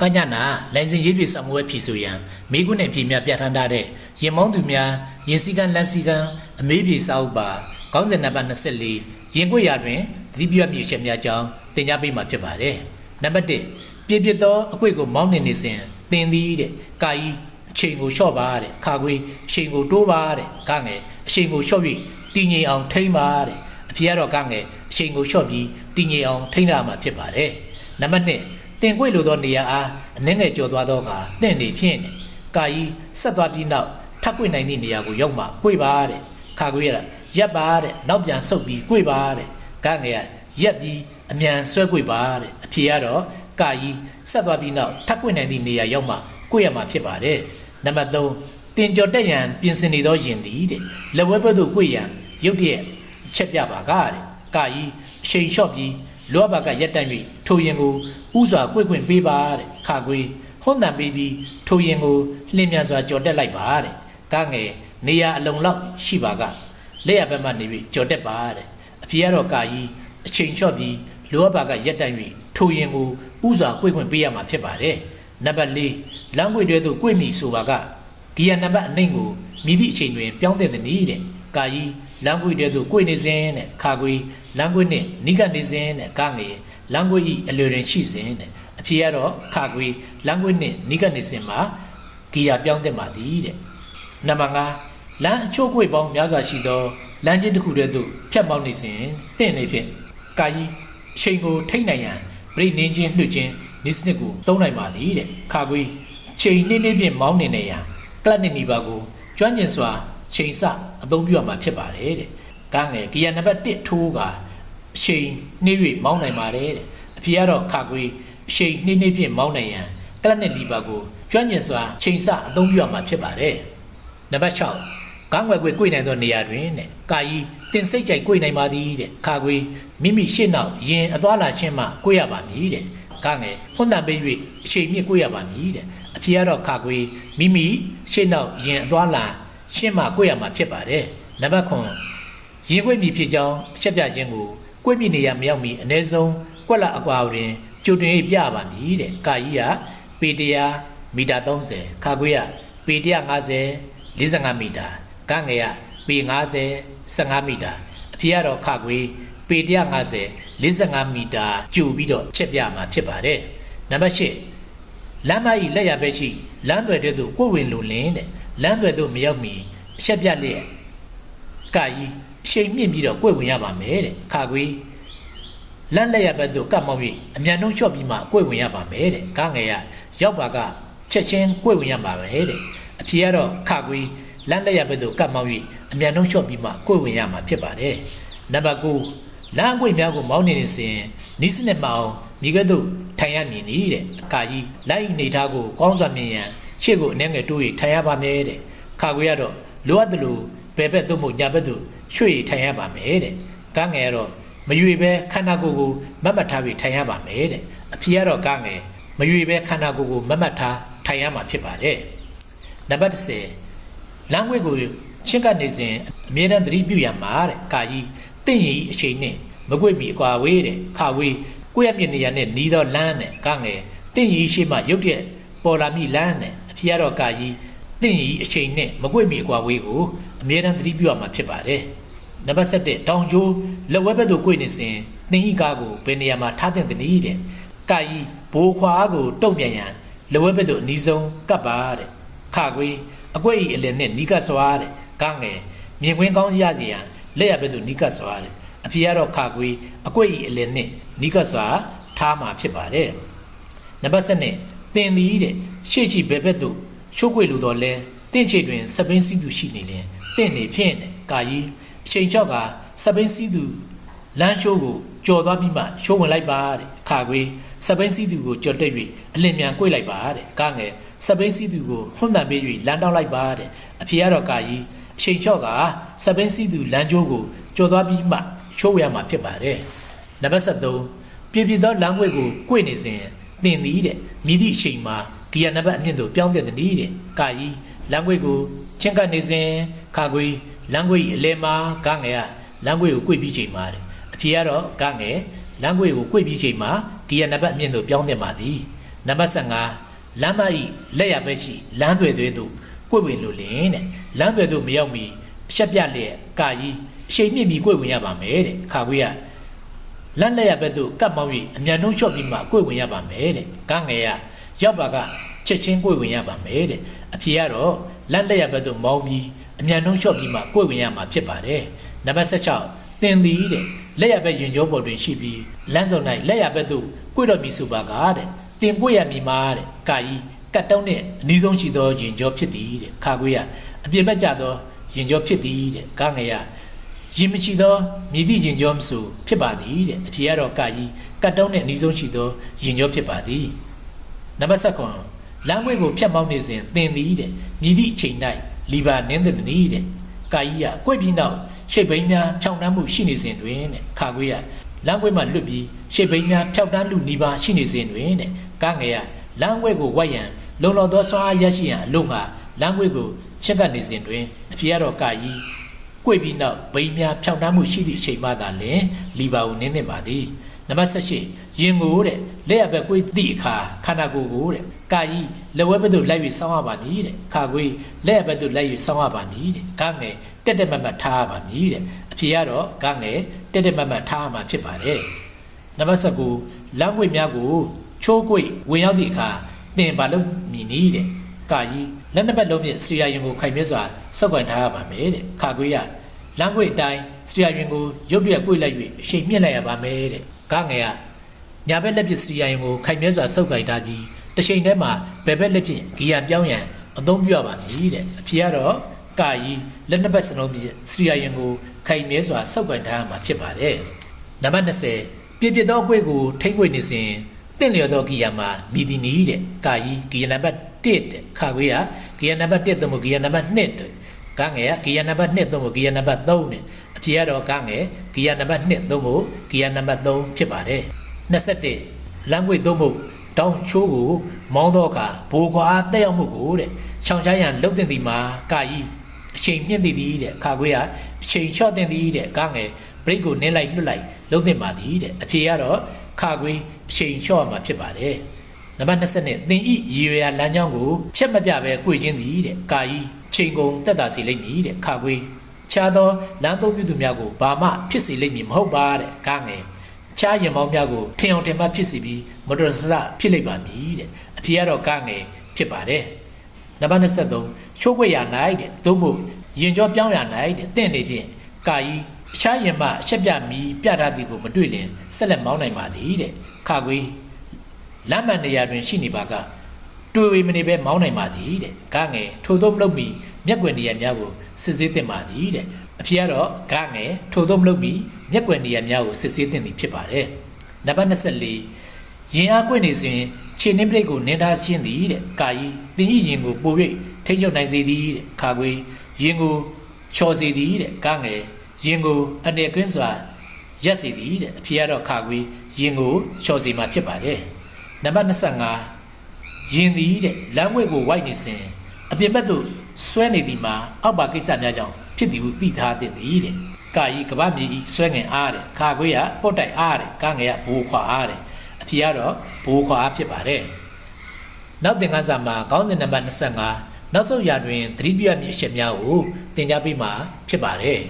ကညနာလိုင်စင်ရေးပြဆောင်မှုဝဲဖြည့်ဆိုရန်မိကုနဲ့ပြည်များပြဋ္ဌာန်းထားတဲ့ရင်မောင်းသူများရင်စည်းကမ်းလက်စည်းကမ်းအမေးပြေစာအုပ်ပါခေါင်းစဉ်နံပါတ်24ရင်ခွေရတွင်သတိပြုမြေချက်များကြောင်းသင်ကြားပေးမှာဖြစ်ပါတယ်နံပါတ်1ပြည့်ပြည့်သောအခွေကိုမောင်းနေနေစဉ်သင်သည်တဲ့ကာယီအချိန်ကိုလျှော့ပါတဲ့ခါခွေအချိန်ကိုတိုးပါတဲ့ကငယ်အချိန်ကိုလျှော့ပြီးတည်ငြိမ်အောင်ထိမ့်ပါတဲ့အဖေကတော့ကငယ်အချိန်ကိုလျှော့ပြီးတည်ငြိမ်အောင်ထိမ့်ရမှာဖြစ်ပါတယ်နံပါတ်2 တင်ကွေလိုသောနေရာအားအနှဲငယ်ကျော်သွားသောကတင့်နေဖြင့်ကာယီဆက်သွားပြီးနောက်ထပ်ကွေနိုင်သည့်နေရာကိုရောက်မှကွေပါတဲ့ခါကွေရတာရက်ပါတဲ့နောက်ပြန်ဆုပ်ပြီးကွေပါတဲ့ကငယ်ကရက်ပြီးအမြန်ဆွဲကွေပါတဲ့အဖေကတော့ကာယီဆက်သွားပြီးနောက်ထပ်ကွေနိုင်သည့်နေရာရောက်မှကွေရမှာဖြစ်ပါတယ်နံပါတ်3တင်ကြော်တက်ရန်ပြင်ဆင်နေသောယင်သည်တဲ့လက်ဝဲဘက်သို့ကွေရန်ရုတ်တရက်ချက်ပြပါကတဲ့ကာယီအချိန်လျှော့ပြီး လောဘကရက်တန့်၍ထိုရင်ကိုဥစွာကွေ့ကွင့်ပေးပါတဲ့ခါကွေဟွန်းတန်ပေးပြီးထိုရင်ကိုလှင်းမြန်စွာကြော်တက်လိုက်ပါတဲ့ကားငယ်နေရအလုံလောက်ရှိပါကလက်ရဘက်မှနေပြီးကြော်တက်ပါတဲ့အဖေကတော့ကာကြီးအချိန်ချော့ပြီးလောဘကရက်တန့်၍ထိုရင်ကိုဥစွာကွေ့ကွင့်ပေးရမှာဖြစ်ပါတယ်နံပါတ်၄လမ်းကွေတွေသို့ကွေ့မိဆိုပါကဂီယာနံပါတ်အနှိမ့်ကိုမိသည့်အချိန်တွင်ပြောင်းတဲ့သည်နည်းတဲ့ ကာကြီးလမ်းကွေတဲသို့ကွေနေစဉ်တဲ့ခါကွေလမ်းကွေနှင့်နိကနေစဉ်တဲ့ကငယ်လမ်းကွေဤအလွယ်တွင်ရှိစဉ်တဲ့အဖြေကတော့ခါကွေလမ်းကွေနှင့်နိကနေစဉ်မှာဂီယာပြောင်းတဲ့မှာသည်တဲ့နံပါတ်5လမ်းအချို့ကွေပေါင်းများစွာရှိသောလမ်းချင်းတစ်ခုတည်းသို့ဖြတ်မောင်းနေစဉ်တင့်နေဖြင့်ကာကြီးအချိန်ကိုထိတ်နိုင်ရန်ပြိနင်းချင်းနှွတ်ချင်းနိစနစ်ကိုသုံးနိုင်ပါသည်တဲ့ခါကွေချိန်နှင်းနှင်းဖြင့်မောင်းနေနေရန်ကလတ်နေနီပါကိုကျွမ်းကျင်စွာ ချိန်ဆအသုံးပြုရမှာဖြစ်ပါတယ်တဲ့။ကန်းငယ်ဂီယာနံပါတ်1ထိုးကအချိန်နှိမ့်၍မောင်းနိုင်ပါတယ်တဲ့အဖေကတော့ခါကွေးအချိန်နှိမ့်နှိမ့်ဖြင့်မောင်းနိုင်ရန်ကလတ်နဲ့လီပါကိုကျွမ်းကျင်စွာချိန်ဆအသုံးပြုရမှာဖြစ်ပါတယ်။နံပါတ်6ကန်းွယ်ကွေကွေနိုင်သောနေရာတွင်တဲ့ကာယီတင်စိတ်ကြိုက်ကွေနိုင်ပါသည်တဲ့ခါကွေးမိမိရှေ့နောက်ရင်အသွားလာခြင်းမှကွေရပါမည်တဲ့ကငယ်ဖွင့်တန်ပေး၍အချိန်မြင့်ကွေရပါမည်တဲ့အဖေကတော့ခါကွေးမိမိရှေ့နောက်ရင်အသွားလာ ရှင်းမှကိုယ့်ရမှာဖြစ်ပါတယ်နံပါတ်9ရင်ကွေ့မြည်ဖြစ်ကြောင်းအချက်ပြခြင်းကိုကိုယ့်မြည်နေရမရောက်မီအ ਨੇ ဆုံးကွက်လအကွာတွင်ကြိုတင်ပြပါမည်တဲ့ကာကြီးကပေတရာမီတာ30ခါခွေးကပေ150 45မီတာကငယ်ကပေ90 15မီတာအဖေကတော့ခါခွေးပေ150 45မီတာကျူပြီးတော့ချက်ပြမှာဖြစ်ပါတယ်နံပါတ်8လမ်းမကြီးလက်ရဘက်ရှိလမ်းသွယ်တဲ့သူကိုယ်ဝင်လူလင်းတဲ့ လမ်းသွယ်သို့မရောက်မီအချက်ပြက်လျက်ကာကြီးအရှိန်မြင့်ပြီးတော့ကိုယ်ဝင်ရပါမယ်တဲ့ခါခွေးလမ်းလက်ရဘက်သို့ကပ်မောင်းပြီးအမြန်နှုံးချော့ပြီးမှကိုယ်ဝင်ရပါမယ်တဲ့ကားငယ်ရရောက်ပါကချက်ချင်းကိုယ်ဝင်ရပါမယ်တဲ့အဖြေကတော့ခါခွေးလမ်းလက်ရဘက်သို့ကပ်မောင်းပြီးအမြန်နှုံးချော့ပြီးမှကိုယ်ဝင်ရမှာဖြစ်ပါတယ်နံပါတ်9လမ်းအကွေ့များကိုမောင်းနေနေစဉ်နီးစနစ်မအောင်မိကဲ့သို့ထိုင်ရမည်နည်းတဲ့အခါကြီးလိုက်နေထားကိုကောင်းစွာမြင်ရန် ရှေ့ကိုအနှဲငယ်တိုး၍ထိုင်ရပါမယ်တဲ့ခါခွေရတော့လိုအပ်တယ်လို့ဘယ်ဘက်သို့မှညာဘက်သို့ရွှေ့ထိုင်ရပါမယ်တဲ့ကားငယ်ကတော့မရွေပဲခန္ဓာကိုယ်ကိုမတ်မတ်ထားပြီးထိုင်ရပါမယ်တဲ့အဖေကတော့ကားငယ်မရွေပဲခန္ဓာကိုယ်ကိုမတ်မတ်ထားထိုင်ရမှာဖြစ်ပါတယ်နံပါတ်10လမ်းခွေကိုချင်းကနေစဉ်အမြဲတမ်းသတိပြုရမှာတဲ့ကာကြီးတင့်ရီအချိန်နဲ့မကွေ့မီအကွာဝေးတဲ့ခါဝေးကိုယ့်ရမြင့်နေရနဲ့နီးသောလမ်းနဲ့ကားငယ်တင့်ရီရှိမှရုတ်တဲ့ပေါ်လာမိလမ်းနဲ့အ ဖေကတော့ကာကြီးတင့်ရီအချိန်နဲ့မကွေ့မီအကွာဝေးကိုအမြဲတမ်းသတိပြုရမှာဖြစ်ပါတယ်နံပါတ်7တောင်ကျိုးလက်ဝဲဘက်သို့ကွေ့နေစဉ်သင်ဤကားကိုဘယ်နေရာမှာထားတဲ့တနည်းတဲ့ကာကြီးဘိုးခွာကိုတုံ့ပြန်ရန်လက်ဝဲဘက်သို့အနီးဆုံးကပ်ပါတဲ့ခါကွေးအကွက်ဤအလယ်နဲ့နီးကပ်စွာတဲ့ကားငယ်မြင်ကွင်းကောင်းရစီရန်လက်ရဘက်သို့နီးကပ်စွာတဲ့အဖေကတော့ခါကွေးအကွက်ဤအလယ်နဲ့နီးကပ်စွာထားမှာဖြစ်ပါတယ်နံပါတ်7 သင်သည်တဲ့ရှေ့ရှိဘယ်ဘက်သို့ချိုးကွေလိုတော့လဲတင့်ချိတ်တွင်စပင်းစည်းသူရှိနေလင်တင့်နေဖြင့်ကာကြီးအချိန်ချောက်ကစပင်းစည်းသူလမ်းရှိုးကိုကြော်သွားပြီးမှရှိုးဝင်လိုက်ပါတဲ့ခါခွေးစပင်းစည်းသူကိုကြော်တက်၍အလင်မြန်ကွေ့လိုက်ပါတဲ့ကားငယ်စပင်းစည်းသူကိုဟွန်းတန်ပေး၍လမ်းတောင်းလိုက်ပါတဲ့အဖေကတော့ကာကြီးအချိန်ချော့ကစပင်းစည်းသူလမ်းကျိုးကိုကြော်သွားပြီးမှရှိုးဝရမှာဖြစ်ပါတယ်နံပါတ်73ပြည်ပြည်သောလမ်းခွေကိုကွေ့နေစဉ် သင်သည်တဲ့မိသည့်အချိန်မှာဂီယာနံပါတ်အမြင့်သို့ပြောင်းတဲ့တည်းတဲ့ကာကြီးလမ်းခွေကိုချင်းကပ်နေစဉ်ခါခွေလမ်းခွေအလဲမှာကငယ်ကလမ်းခွေကိုကွေ့ပြီးချိန်မှာတဲ့အဖေကတော့ကငယ်လမ်းခွေကိုကွေ့ပြီးချိန်မှာဂီယာနံပါတ်အမြင့်သို့ပြောင်းတဲ့မှာသည်နနံပါတ်15လမ်းမဤလက်ရဘက်ရှိလမ်းသွယ်သွဲသို့ကိုယ်ဝင်လို့လင်းတဲ့လမ်းသွယ်သို့မရောက်မီအရှက်ပြလျက်ကာကြီးအရှိန်မြင့်ပြီးကိုယ်ဝင်ရပါမယ်တဲ့ခါခွေးက လမ်းလက်ရဘက်သို့ကပ်မောင်း၍အမြန်နှုံးချော့ပြီးမှကိုယ်ဝင်ရပါမယ်တဲ့ကငယ်ကရောက်ပါကချက်ချင်းကိုယ်ဝင်ရပါမယ်တဲ့အဖြေကတော့လမ်းလက်ရဘက်သို့မောင်းပြီးအမြန်နှုံးချော့ပြီးမှကိုယ်ဝင်ရမှာဖြစ်ပါတယ်နံပါတ်16တင်သည်တဲ့လက်ရဘက်ရင်ကျောပေါ်တွင်ရှိပြီးလမ်းစုံ၌လက်ရဘက်သို့ကိုယ်တော်မီဆိုပါကတဲ့တင်ကိုယ်ရမီမာတဲ့ကာကြီးကတ်တုံးနဲ့အနီးဆုံးရှိသောရင်ကျောဖြစ်သည်တဲ့ခါခွေးကအပြင်ဘက်ကျသောရင်ကျောဖြစ်သည်တဲ့ကငယ်က ရင်မရှိသောမြည်သည့်ရင်ကျောမဆိုဖြစ်ပါသည်တဲ့အဖြေကတော့ကာကြီးကတ်တုံးနဲ့အနီးဆုံးရှိသောရင်ကျောဖြစ်ပါသည်နံပါတ်7လမ်းခွေကိုဖြတ်မောင်းနေစဉ်သင်သည်တဲ့မြည်သည့်အချိန်၌လီဘာနင်းသည်တည်းတဲ့ကာကြီးကကွက်ပြီးနောက်ရှေ့ဘိန်းများဖြောင်းတန်းမှုရှိနေစဉ်တွင်တဲ့ခါခွေးကလမ်းခွေမှလွတ်ပြီးရှေ့ဘိန်းများဖြောက်တန်းလူနီးပါးရှိနေစဉ်တွင်တဲ့ကငယ်ကလမ်းခွေကိုဝတ်ရန်လုံလောက်သောဆွမ်းအားရရှိရန်အလို့ငါလမ်းခွေကိုချက်ကပ်နေစဉ်တွင်အဖြေကတော့ကာကြီး ကွေ့ပြီးနောက်ဘိန်းများဖြောင်းတမ်းမှုရှိသည့်အချိန်မှသာလျှင်လီဘာကိုနင်းသင့်ပါသည်နံပါတ်18ရင်ကိုတဲ့လက်ရဘက်ကွေ့သည့်အခါခန္ဓာကိုယ်ကိုတဲ့ကာကြီးလက်ဝဲဘက်သို့လိုက်၍စောင်းရပါမည်တဲ့ခါကွေးလက်ရဘက်သို့လိုက်၍စောင်းရပါမည်တဲ့ကငယ်တက်တက်မတ်မတ်ထားရပါမည်တဲ့အဖြေကတော့ကငယ်တက်တက်မတ်မတ်ထားရမှာဖြစ်ပါတယ်နံပါတ်19လမ်းကွေ့များကိုချိုးကွေ့ဝင်ရောက်သည့်အခါတင်ပါလို့မြည်နည်းတဲ့ကာကြီး လက်နှစ်ဘက်လုံးဖြင့်စရိယာရင်ကိုခိုင်မြဲစွာစောက်ကွန်ထားရပါမယ်တဲ့ခါကွေးရလမ်းကွေအတိုင်းစတရီယာရင်ကိုရုပ်တရက်ကွေ့လိုက်၍အချိန်မြင့်လိုက်ရပါမယ်တဲ့ကငယ်ကညာဘက်လက်ပစတရီယာရင်ကိုခိုင်မြဲစွာဆုပ်ကိုင်ထားပြီးတစ်ချိန်တည်းမှာဘယ်ဘက်လက်ဖြင့်ဂီယာပြောင်းရန်အသုံးပြုရပါမည်တဲ့အဖြစ်ကတော့ကာကြီးလက်နှစ်ဘက်စလုံးဖြင့်စတရီယာရင်ကိုခိုင်မြဲစွာဆုပ်ကိုင်ထားရမှာဖြစ်ပါတယ်နံပါတ်20ပြည့်ပြည့်သောအကွေ့ကိုထိမ့်ခွေနေစဉ်တင့်လျော်သောဂီယာမှာမိဒီနီတဲ့ကာကြီးဂီယာနံပါတ် 1တဲ့ခါခွေးကဂီယာနံပါတ်1သို့မဟုတ်ဂီယာနံပါတ်2တဲ့ကငယ်ကဂီယာနံပါတ်2သုံးဖို့ဂီယာနံပါတ်3နဲ့အဖြေကတော့ကငယ်ဂီယာနံပါတ်2သုံးဖို့ဂီယာနံပါတ်3ဖြစ်ပါတယ်21လမ်းကွေသုံးဖို့တောင်းချိုးကိုမောင်းတော့အခါဘိုးခွာတက်ရောက်မှုကိုတဲ့ချောင်ချရန်လှုပ်တင်သည်မှာကာကြီးအချိန်မြင့်သည်သည်တဲ့ခါခွေးကအချိန်ချော့တင်သည်တဲ့ကငယ်ဘရိတ်ကိုနင်းလိုက်လွတ်လိုက်လှုပ်တင်ပါသည်တဲ့အဖြေကတော့ခါခွေးအချိန်ချော့မှာဖြစ်ပါတယ် နံပါတ်20နဲ့သင်ဤရေရလမ်းကြောင်းကိုချက်မပြပဲ꿰ချင်းသည်တဲ့ကာကြီးချိန်ကုန်တက်တာစီလိမ့်မည်တဲ့ခါခွေးခြားသောလမ်းသုံးပြုသူများကိုဘာမှဖြစ်စေလိမ့်မည်မဟုတ်ပါတဲ့ကားငယ်ခြားရင်မောင်းများကိုထင်အောင်ထင်မှဖြစ်စီပြီးမတော်တဆဖြစ်လိမ့်ပါမည်တဲ့အဖြေကတော့ကားငယ်ဖြစ်ပါတယ်နံပါတ်23ချိုးခွေရနိုင်တဲ့သို့မဟုတ်ရင်ကြောပြောင်းရနိုင်တဲ့တင့်နေဖြင့်ကာကြီးအခြားရင်မအချက်ပြမီပြထားသည်ကိုမတွေ့လင်ဆက်လက်မောင်းနိုင်ပါသည်တဲ့ခါခွေး လမ်းမှန်နေရာတွင်ရှိနေပါကတွေ့ဝေမနေပဲမောင်းနိုင်ပါသည်တဲ့ကငယ်ထို့သောမလုပ်မီမျက်ွယ်နေရာများကိုစစ်ဆေးတင်ပါသည်တဲ့အဖြစ်ကတော့ကငယ်ထို့သောမလုပ်မီမျက်ွယ်နေရာများကိုစစ်ဆေးတင်သည်ဖြစ်ပါတယ်နံပါတ်24ရင်အားကွင့်နေစဉ်ခြေနှင်းပရိတ်ကိုနင်းထားခြင်းသည်တဲ့ကာကြီးတင်းဤရင်ကိုပို၍ထိတ်ရောက်နိုင်စေသည်တဲ့ခါခွေရင်ကိုချော်စေသည်တဲ့ကငယ်ရင်ကိုအနေကွင်းစွာရက်စေသည်တဲ့အဖြစ်ကတော့ခါခွေရင်ကိုချော်စေမှာဖြစ်ပါတယ် နံပါတ်25ယင်သည်တဲ့လမ်းဝဲကိုဝိုက်နေစဉ်အပြင်ဘက်သို့ဆွဲနေသည်မှာအောက်ပါကိစ္စများကြောင့်ဖြစ်သည်ဟုသိထားတဲ့သည်တဲ့ကာယီကပမြေဤဆွဲငင်အားတဲ့ခါခွေးကပုတ်တိုက်အားတဲ့ကာငယ်ကဘိုးခွာအားတဲ့အဖြေကတော့ဘိုးခွာအားဖြစ်ပါတယ်နောက်သင်ခန်းစာမှာခေါင်းစဉ်နံပါတ်25နောက်ဆုံးရာတွင်သတိပြည့်မြင့်အချက်များကိုသင်ကြားပေးမှာဖြစ်ပါတယ်